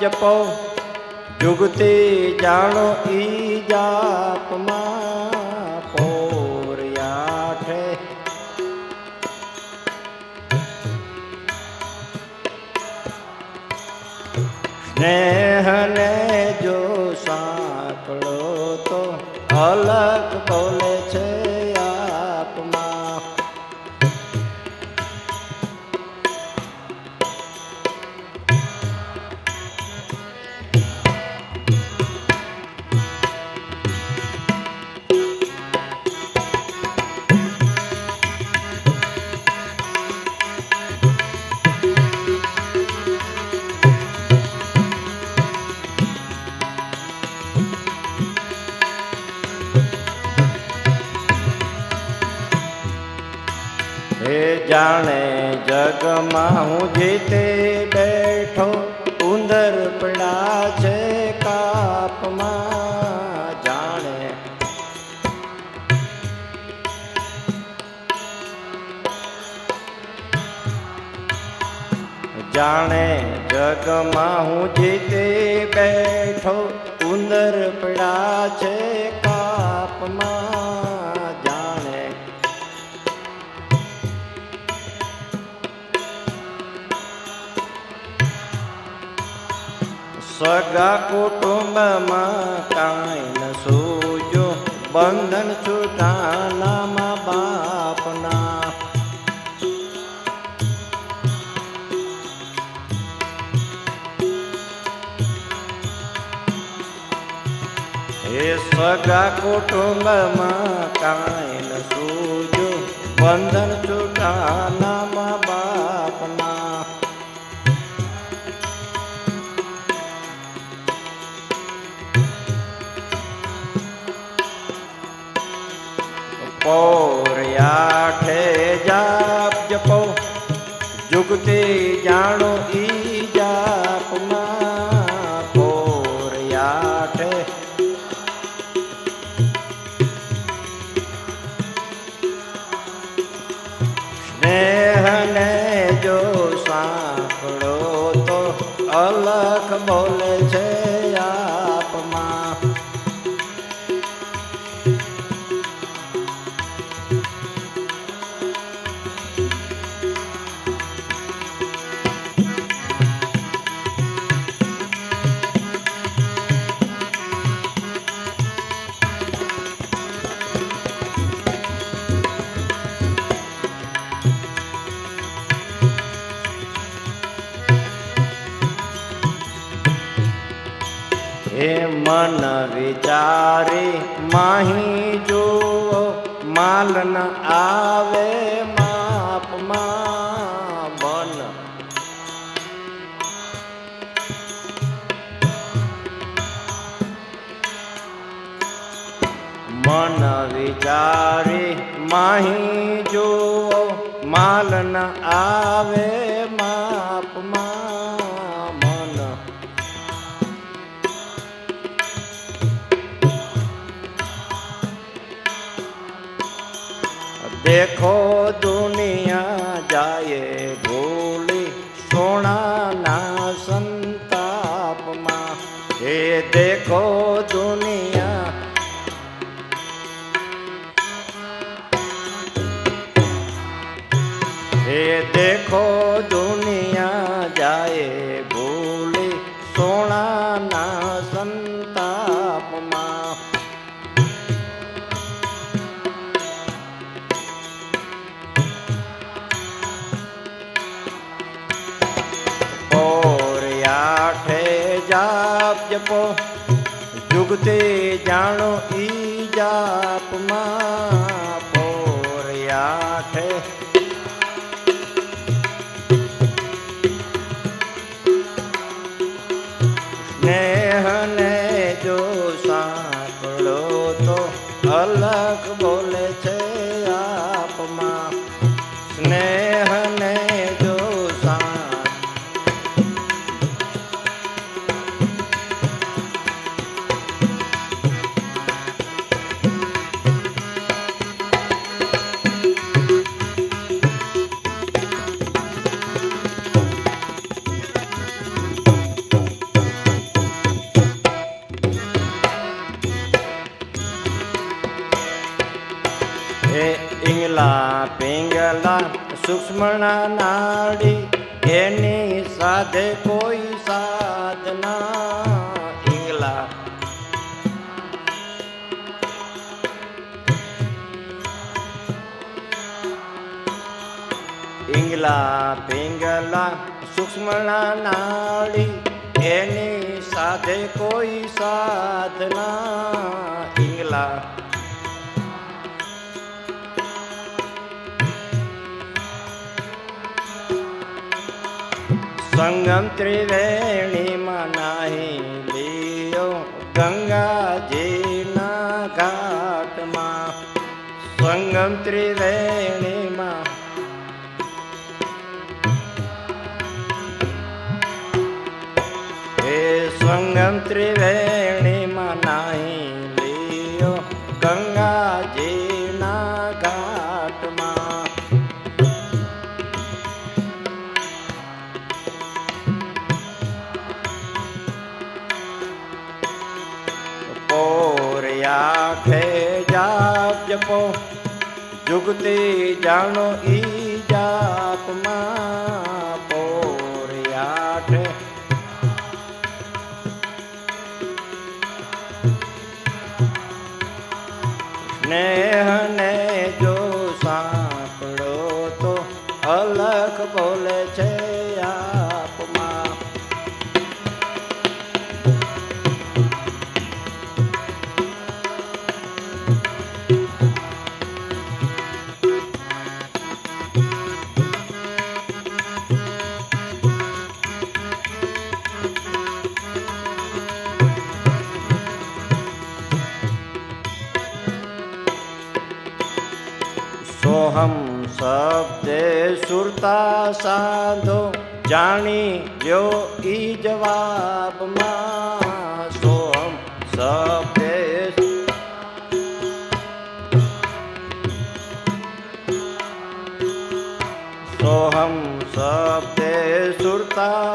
જાપ. જુગતી જાણો ઈ જાપમાં પોર આઠે સ્નેહને જાણે જગમાં હું જીતે બેઠો, ઉંદર પડા છે કાપમાં. જાણે જાણે જગમાં હું જીતે બેઠો, ઉંદર પડા છે સગા કુટુંબમાં કાંઈ ન સોજો. બંધન છૂટાનામાં બાપના. હે સગા કુટુંબમાં કાંઈ ન સોજો. બંધન છૂટાનામાં જુગતી જાણો ઈ માહી જો માલ ન આવે માપમાં મન. મન વિચારે માહી જો માલ ન આવે દેખો દુનિયા જાય ભૂલી સોનાના સંતાપમાં. હે દેખો દુનિયા. હે દેખો જાપ જુગતે જાણો ઈ જાપમાં પિંગલા, સૂક્ષ્મણા નાડી, એની સાથે કોઈ સાધના. પિંગલા પિંગલા પિંગલા, સૂક્ષ્મણા નાડી, એની સાથે કોઈ સાધના. પિંગલા સંગમ ત્રિવેણીમાં નાહી લિયો. ગંગાજીના ઘાટમાં સંગમ ત્રિવેણીમાં હે સંગમ ત્રિવેણીમાં જપો જુગતિ જાણો ઈ જાપમાં સોહમ શબ્દે સુરતા સાધો જાણી જો ઈ જવાબમાં સોહમ શબ્દે સોહમ શબ્દે સુરતા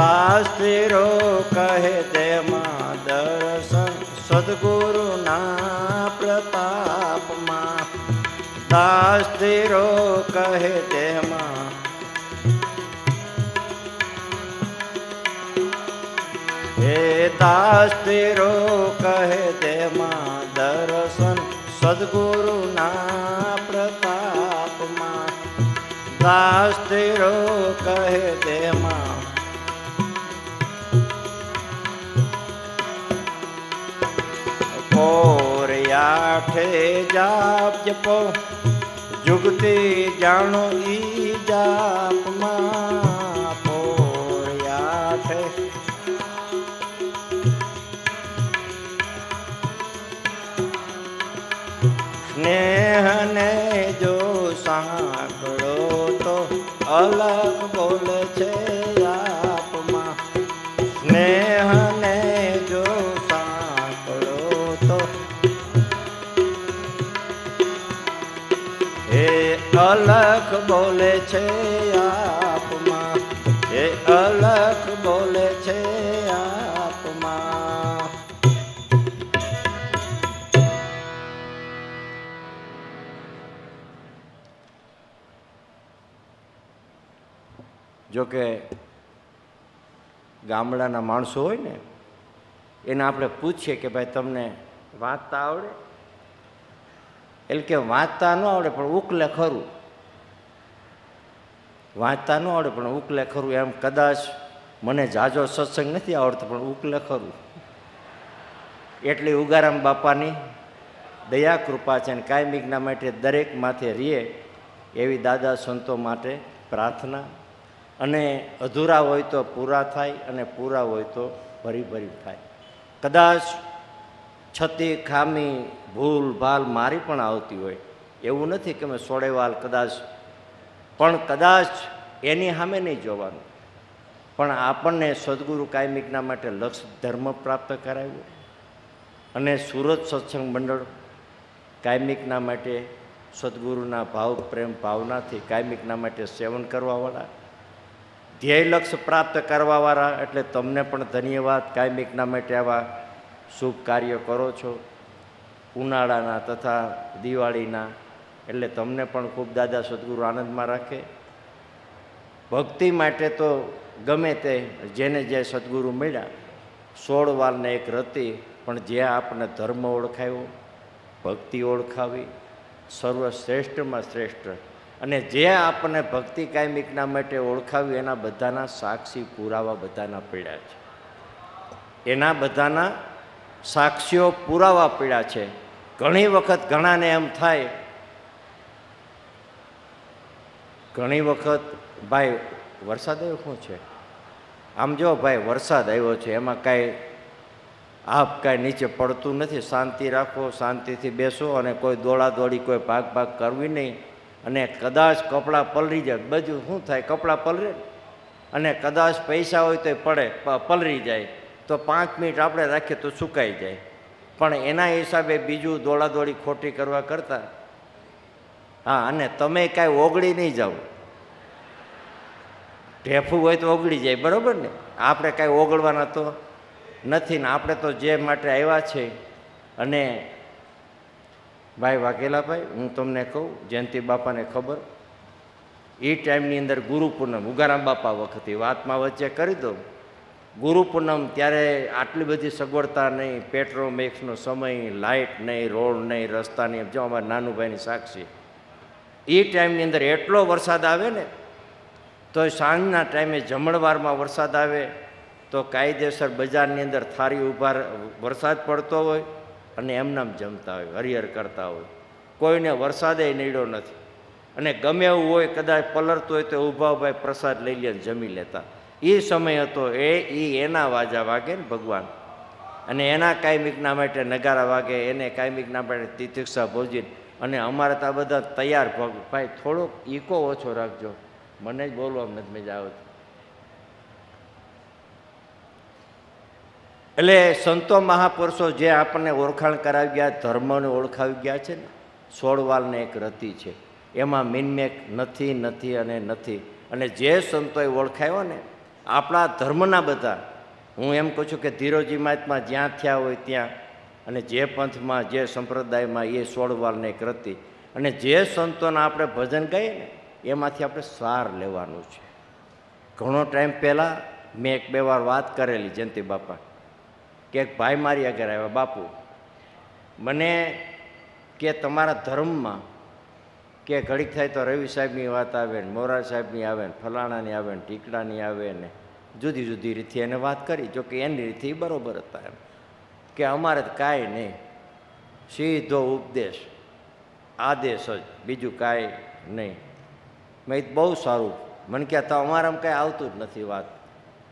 દાસ્તિરો કહે તેમાં દર્શન સદગુરુના પ્રતાપમાં. દાસ્તિરો કહે તેમાં હે દાસ્તિરો કહે તેમાં દર્શન સદગુરુના પ્રતાપમાં. દાસ્તિરો કહે તેમાં પોર્યાઠે જાપ જપો. જુગતે જાણો ઈ જાપમાં છે આપમાં? એ અલગ બોલે છે આપમાં. જો કે ગામડાના માણસો હોય ને, એને આપણે પૂછીએ કે ભાઈ તમને વાંચતા આવડે? એટલે કે વાંચતા ન આવડે, પણ ઉકલે ખરું. વાંચતા ન આવડે, પણ ઉકલે ખરું. એમ કદાચ મને જાજો સત્સંગ નથી આવડતો, પણ ઉકલે ખરું. એટલી ઉગારામ બાપાની દયા, કૃપા છે અને કાયમિકના માટે દરેક માથે રીએ એવી દાદા સંતો માટે પ્રાર્થના. અને અધૂરા હોય તો પૂરા થાય અને પૂરા હોય તો ભરી ભરી થાય. કદાચ છતી, ખામી, ભૂલ, ભાલ મારી પણ આવતી હોય. એવું નથી કે મેં સોળેવાલ કદાચ પણ કદાચ એની સામે નહીં જોવાનું. પણ આપણને સદગુરુ કાયમિકના માટે લક્ષ ધર્મ પ્રાપ્ત કરાવ્યો. અને સુરત સત્સંગ મંડળ કાયમિકના માટે સદગુરુના ભાવ, પ્રેમ, ભાવનાથી કાયમિકના માટે સેવન કરવાવાળા, ધ્યેય લક્ષ્ય પ્રાપ્ત કરવાવાળા, એટલે તમને પણ ધન્યવાદ, કાયમિકના માટે આવા શુભ કાર્ય કરો છો. ઉનાળાના તથા દિવાળીના એટલે તમને પણ ખૂબ દાદા સદગુરુ આનંદમાં રાખે. ભક્તિ માટે તો ગમે તે જેને જે સદગુરુ મળ્યા, સોળ વારને એક રતી, પણ જે આપણે ધર્મ ઓળખાયો, ભક્તિ ઓળખાવી, સર્વશ્રેષ્ઠમાં શ્રેષ્ઠ. અને જે આપણને ભક્તિ કાયમિકના માટે ઓળખાવી, એના બધાના સાક્ષી પુરાવા બધાના પીડ્યા છે. એના બધાના સાક્ષીઓ પુરાવા પીડ્યા છે. ઘણી વખત ઘણાને એમ થાય ઘણી વખત ભાઈ, વરસાદ આવ્યો શું છે? આમ જો ભાઈ, વરસાદ આવ્યો છે, એમાં કાંઈ આપ કાંઈ નીચે પડતું નથી, શાંતિ રાખો, શાંતિથી બેસો અને કોઈ દોડાદોડી, કોઈ ભાગ ભાગ કરવી નહીં. અને કદાચ કપડાં પલરી જાય બધું શું થાય, કપડાં પલરે અને કદાચ પૈસા હોય તો પડે પલરી જાય. તો પાંચ મિનિટ આપણે રાખીએ તો સુકાઈ જાય. પણ એના હિસાબે બીજું દોડાદોડી ખોટી કરવા કરતાં હા, અને તમે કાંઈ ઓગળી નહીં જાઓ. ઢેફું હોય તો ઓગળી જાય, બરાબર ને? આપણે કાંઈ ઓગળવાના તો નથી ને, આપણે તો જે માટે આવ્યા છે. અને ભાઈ વાઘેલાભાઈ, હું તમને કહું, જયંતિ બાપાને ખબર એ ટાઈમની અંદર ગુરુ પૂનમ, ઉગારામ બાપા વખતે વાતમાં વચ્ચે કરી દો ગુરુ પૂનમ ત્યારે આટલી બધી સગવડતા નહીં પેટ્રોમેક્સનો સમય લાઇટ નહીં, રોડ નહીં રસ્તા નહીં જો અમારા નાનુભાઈની સાક્ષી. એ ટાઈમની અંદર એટલો વરસાદ આવે ને, તો સાંજના ટાઈમે જમણવારમાં વરસાદ આવે, તો કાયદેસર બજારની અંદર થારી ઊભા વરસાદ પડતો હોય અને એમનામ જમતા હોય, હરિહર કરતા હોય. કોઈને વરસાદે નીડ્યો નથી. અને ગમે એવું હોય, કદાચ પલરતું હોય તો ઊભા ઊભા પ્રસાદ લઈ લે જમી લેતા. એ સમય હતો એ એ એના વાજા વાગે ને ભગવાન. અને એના કાયમિકના માટે નગારા વાગે, એને કાયમિકના માટે તિતિક્ષા ભોજન અને અમારે તો આ બધા તૈયાર ભગ. ભાઈ, થોડોક ઈકો ઓછો રાખજો. મને જ બોલવામાં નથી મજા આવતી. એટલે સંતો મહાપુરુષો જે આપણને ઓળખાણ કરાવી ગયા, ધર્મને ઓળખાવી ગયા છે ને, સોળવાલને એક રતિ છે. એમાં મિનમેક નથી નથી અને નથી. અને જે સંતોએ ઓળખાયો ને, આપણા ધર્મના બધા, હું એમ કહું છું કે ધીરોજી મહાત્મા જ્યાં થયા હોય ત્યાં અને જે પંથમાં, જે સંપ્રદાયમાં એ સોળવારને એક રતિ અને જે સંતોના આપણે ભજન ગાઈએ ને, એમાંથી આપણે સાર લેવાનું છે. ઘણો ટાઈમ પહેલાં મેં એક બે વાર વાત કરેલી જયંતિ બાપા, કે એક ભાઈ મારી આગળ આવ્યા, બાપુ, મને કે તમારા ધર્મમાં કે ઘડીક થાય તો રવિ સાહેબની વાત આવે ને મોરા સાહેબની આવે ને, ફલાણાની આવે ને ટીકડાની આવે ને, જુદી જુદી રીતે એને વાત કરી, જો કે એની રીતે બરોબર હતા એમ. કે અમારે કાંઈ નહીં. સીધો ઉપદેશ, આદેશ જ, બીજું કાંઈ નહીં. મેં બહુ સારું. મને કહે, તો અમારામાં કાંઈ આવતું જ નથી વાત.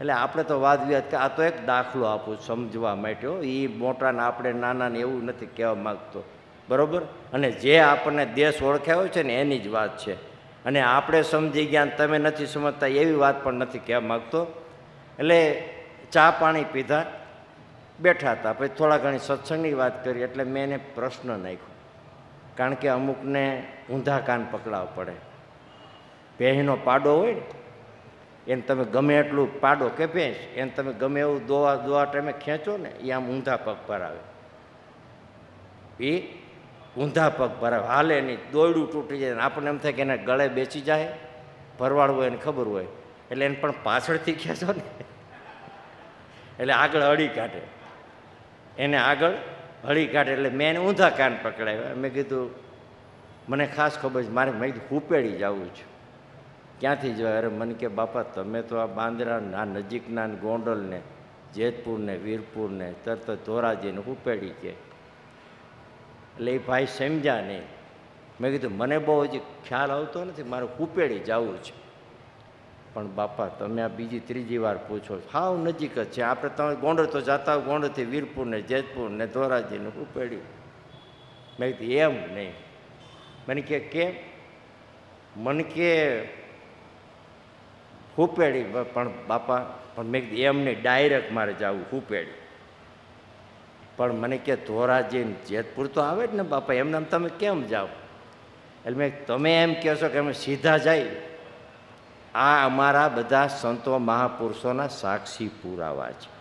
એટલે આપણે તો વાદ વિવાદ કે, આ તો એક દાખલો આપું સમજવા માટે એ મોટાને આપણે નાના ને એવું નથી કહેવા માગતો. બરાબર? અને જે આપણને દેશ ઓળખાયો છે ને, એની જ વાત છે. અને આપણે સમજી ગયા તમે નથી સમજતા, એવી વાત પણ નથી કહેવા માગતો. એટલે ચા પાણી પીધા. બેઠા હતા. પછી થોડા ઘણી સત્સંગની વાત કરી, એટલે મેં એને પ્રશ્ન નાખ્યો. કારણ કે અમુકને ઊંધા કાન પકડાવવા પડે. ભેંસનો પાડો હોય ને, એને તમે ગમે એટલું પાડો કે ભેંસ, એને તમે ગમે એવું દોવા દોવા ટાઈમે ખેંચો ને એ આમ ઊંધા પગ પર આવે. એ ઊંધા પગ પર આવે. હાલે નહીં, દોયડું તૂટી જાય આપણને એમ થાય કે એને ગળે બેસી જાય, ભરવાડ હોય એને ખબર હોય. એટલે એને પણ પાછળથી ખેંચો ને. એટલે આગળ અડી કાઢે. એને આગળ હળી કાઢે એટલે મેં એને ઊંધા કાન પકડાવ્યા. મેં કીધું, મને ખાસ ખબર છે, મારે, મેં કીધું, હુપેડી જવું છે. ક્યાંથી જવા અરે, મને કે, બાપા, તમે તો આ બાંદ્રા, આ નજીકના ગોંડલને, જેતપુરને, વીરપુરને, તરત ધોરાજીને હુપેડી કે. એટલે એ ભાઈ સમજ્યા નહીં મેં કીધું, મને બહુ હજી ખ્યાલ આવતો નથી, મારે હુપેડી જવું છે. પણ બાપા, તમે આ બીજી ત્રીજી વાર પૂછો. હાવ નજીક જ છે. આપણે તમે ગોંડલ તો જતા હોય, ગોંડલથી વીરપુર ને જેતપુર ને ધોરાજીને હુપેડ્યું મેં કીધું, એમ નહીં. મને કે કેમ? મને કે હુપેડી. પણ બાપા, પણ મેં કીધું, એમ નહીં, ડાયરેક્ટ મારે જવું, હુપેડી. પણ મને કે ધોરાજી જેતપુર તો આવે જ ને બાપા, એમને આમ તમે કેમ જાઓ? એટલે મેં તમે એમ કહો છો કે અમે સીધા જાય આ અમારા બધા સંતો મહાપુરુષોના સાક્ષી પુરાવા છે.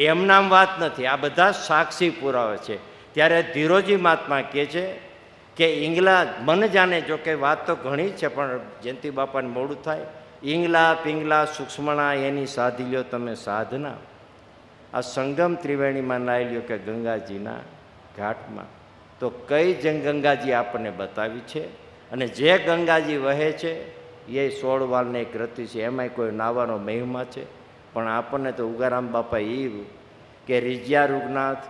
એમનામ વાત નથી, આ બધા સાક્ષી પુરાવા છે. ત્યારે ધીરોજી મહાત્મા કહે છે કે ઈંગલા મન જાણે જો કે વાત તો ઘણી છે, પણ જયંતિ બાપાને મોડું થાય. ઈંગલા પિંગલા, સૂક્ષ્મણા, એની સાધી લ્યો તમે સાધના. આ સંગમ ત્રિવેણીમાં નાઈ લ્યો કે ગંગાજીના ઘાટમાં. તો કઈ જંગ ગંગાજી આપણને બતાવી છે? અને જે ગંગાજી વહે છે એ સોળ વાલને એક રતિ છે. એમાંય કોઈ નાવાનો મહિમા છે. પણ આપણને તો ઉગારામ બાપા એ કે રીજ્યા રૂગનાથ,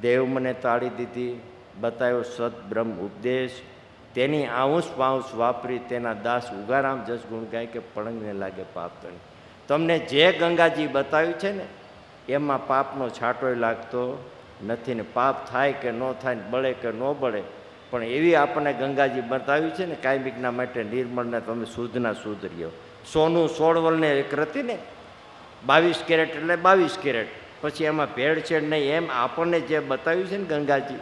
દેવ મને તાળી દીધી બતાવ્યો સદબ્રહ્મ ઉપદેશ. તેની આઉંસ પાઉસ વાપરી તેના દાસ ઉગારામ જસ ગુણ ગાય કે પળંગને લાગે પાપ તણી તમને જે ગંગાજી બતાવ્યું છે ને, એમાં પાપનો છાંટોય લાગતો નથી ને પાપ થાય કે ન થાય બળે કે ન બળે પણ એવી આપણને ગંગાજી બતાવી છે ને કાયમિકના માટે નિર્મળને તમે શુદ્ધના શુદ્ધ રહ્યો. સોનું સોળવલને એક રતી ને બાવીસ કેરેટ એટલે બાવીસ કેરેટ. પછી એમાં ભેળછેડ નહીં, એમ આપણને જે બતાવ્યું છે ને ગંગાજી,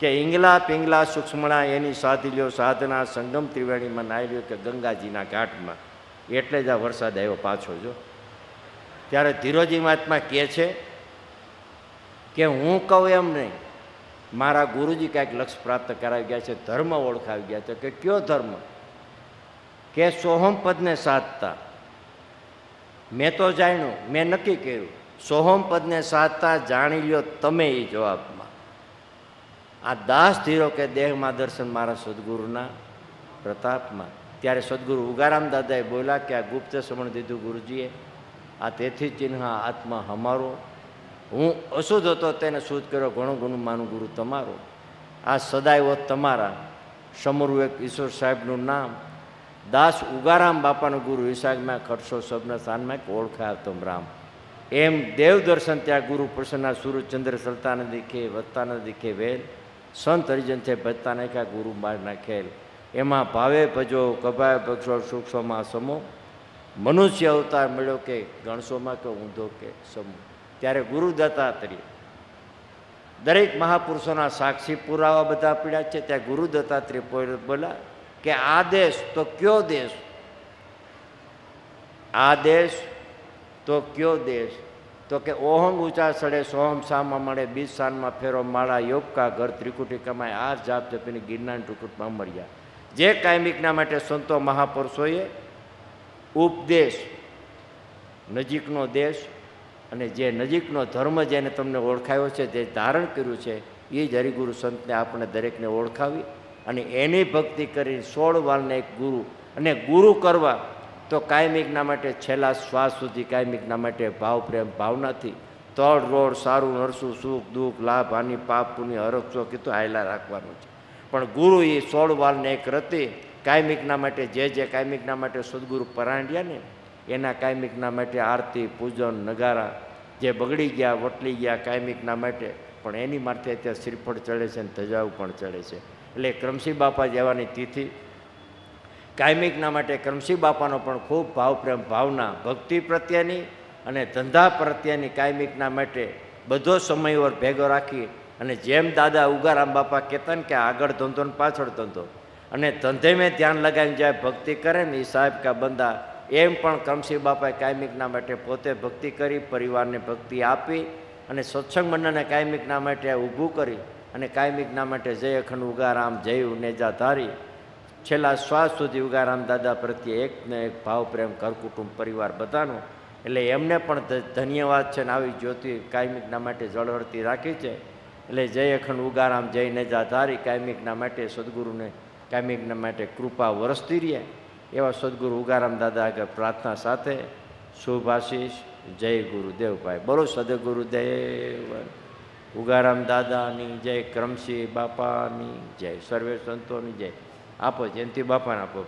કે ઈંગલા પિંગલા સૂક્ષ્મણા એની સાધી લ્યો સાધના સંગમ ત્રિવેણીમાં નાઈ લ્યો કે ગંગાજીના ઘાટમાં. એટલે જ આ વરસાદ આવ્યો પાછો, જો. ત્યારે ધીરોજી મહાત્મા કહે છે કે હું કહું એમ નહીં મારા ગુરુજી કાંઈક લક્ષ્ય પ્રાપ્ત કરાવી ગયા છે, ધર્મ ઓળખાવી ગયા છે કે કયો ધર્મ? કે સોહમ પદને સાધતા. મેં તો જાણ્યું, મેં નક્કી કર્યું, સોહમ પદને સાધતા જાણી લ્યો તમે એ જવાબમાં. આ દાસ ધીરો કે દેહમાં દર્શન મારા સદગુરુના પ્રતાપમાં. ત્યારે સદગુરુ ઉગારામ દાદાએ બોલ્યા કે આ ગુપ્ત સમણ દીધું ગુરુજીએ, આ તેથી ચિહ્ન આત્મા હમારો. હું અશુદ્ધ હતો તેને શુદ્ધ કર્યો, ઘણું ઘણું માનું ગુરુ તમારો. આ સદાય તમારા. સમરું એક ઈશ્વર સાહેબનું નામ. દાસ ઉગારામ બાપાનું ગુરુ વિશાખમાં ખડશો સબના સ્થાનમાં ઓળખાય તમ રામ એમ દેવ દર્શન ત્યાં ગુરુ પ્રસન્ના સૂર્યચંદ્ર સલતા ન દીખે વધતા દીખે વેલ. સંત હરિજન છે ભજતા નાખ્યા, ગુરુ મારના ખેલ એમાં ભાવે ભજો, કભાય પક્ષો સૂક્ષ્મમાં સમો મનુષ્ય અવતાર મળ્યો કે ગણસોમાં કે ઊંધો કે સમૂહ? ત્યારે ગુરુ દત્તાત્રેય. દરેક મહાપુરુષોના સાક્ષી પુરાવા બધા પીડ્યા છે, ત્યાં ગુરુ દત્તાત્રેય બોલા કે આ દેશ તો કયો દેશ? આ દેશ તો કયો દેશ? તો કે ઓહંગ ઊંચા સડે સોહમ સામા મળે, બીજ સાનમાં ફેરો માળા યોગકા ઘર ત્રિકુટી કમાય આ જાપ જપીને ગિરનાર ટુકુટમાં મળ્યા જે કાયમિકના માટે સંતો મહાપુરુષોએ ઉપદેશ, નજીકનો દેશ અને જે નજીકનો ધર્મ જેને તમને ઓળખાયો છે, જે ધારણ કર્યું છે, એ જ હરિગુરુ સંતને આપણે દરેકને ઓળખાવી અને એની ભક્તિ કરી સોળ વાલને એક ગુરુ અને ગુરુ કરવા તો કાયમિકના માટે છેલ્લા શ્વાસ સુધી કાયમિકના માટે ભાવ, પ્રેમ, ભાવનાથી તળ, રોડ, સારું, નરસું, સુખ, દુઃખ, લાભ, હાનિ, પાપ, પુણ્ય હરક્ષો કીધું હાયલા રાખવાનું છે. પણ ગુરુ એ સોળ વાલને એક રતી કાયમિકના માટે જે જે કાયમિકના માટે સદગુરુ પરાણ્યા ને એના કાયમિકના માટે આરતી, પૂજન, નગારા જે બગડી ગયા, વટલી ગયા કાયમિકના માટે, પણ એની માટે અત્યારે શ્રીફળ ચડે છે અને ધજાઓ પણ ચડે છે. એટલે ક્રમશી બાપા જવાની તિથિ, કાયમિકના માટે ક્રમશી બાપાનો પણ ખૂબ ભાવપ્રેમ ભાવના, ભક્તિ પ્રત્યેની અને ધંધા પ્રત્યેની કાયમિકના માટે બધો સમય ભેગો રાખી અને જેમ દાદા ઉગારામ બાપા કહેતા ને કે આગળ ધંધો ને પાછળ ધંધો. અને ધંધે મેં ધ્યાન લગાવીને જાય ભક્તિ કરે ને એ સાહેબ કા બંદા એમ પણ કરમસિંહ બાપાએ કાયમિકના માટે પોતે ભક્તિ કરી, પરિવારને ભક્તિ આપી અને સત્સંગ મંડળને કાયમિકના માટે ઊભું કરી અને કાયમિકના માટે જય અખંડ ઉગારામ જય ઉનેજા ધારી. છેલ્લા શ્વાસ સુધી ઉગારામ દાદા પ્રત્યે એક ને એક ભાવ, પ્રેમ ઘર કુટુંબ પરિવાર બધાનો. એટલે એમને પણ ધન્યવાદ છે ને આવી જ્યોતિ કાયમિકના માટે જળવળતી રાખી છે. એટલે જય અખંડ ઉગારામ જય નેજા ધારી કાયમિકના માટે સદગુરુને કાયમિકના માટે કૃપા વરસતી રહે. એવા સદગુરુ ઉગારામ દાદા આગળ પ્રાર્થના સાથે શુભ આશીષ જય ગુરુદેવભાઈ બોલો સદગુરુદેવ ઉગારામ દાદાની જય, ક્રમશી બાપાની જય, સર્વે સંતોની જય. આપો જયંતિ બાપાને આપો.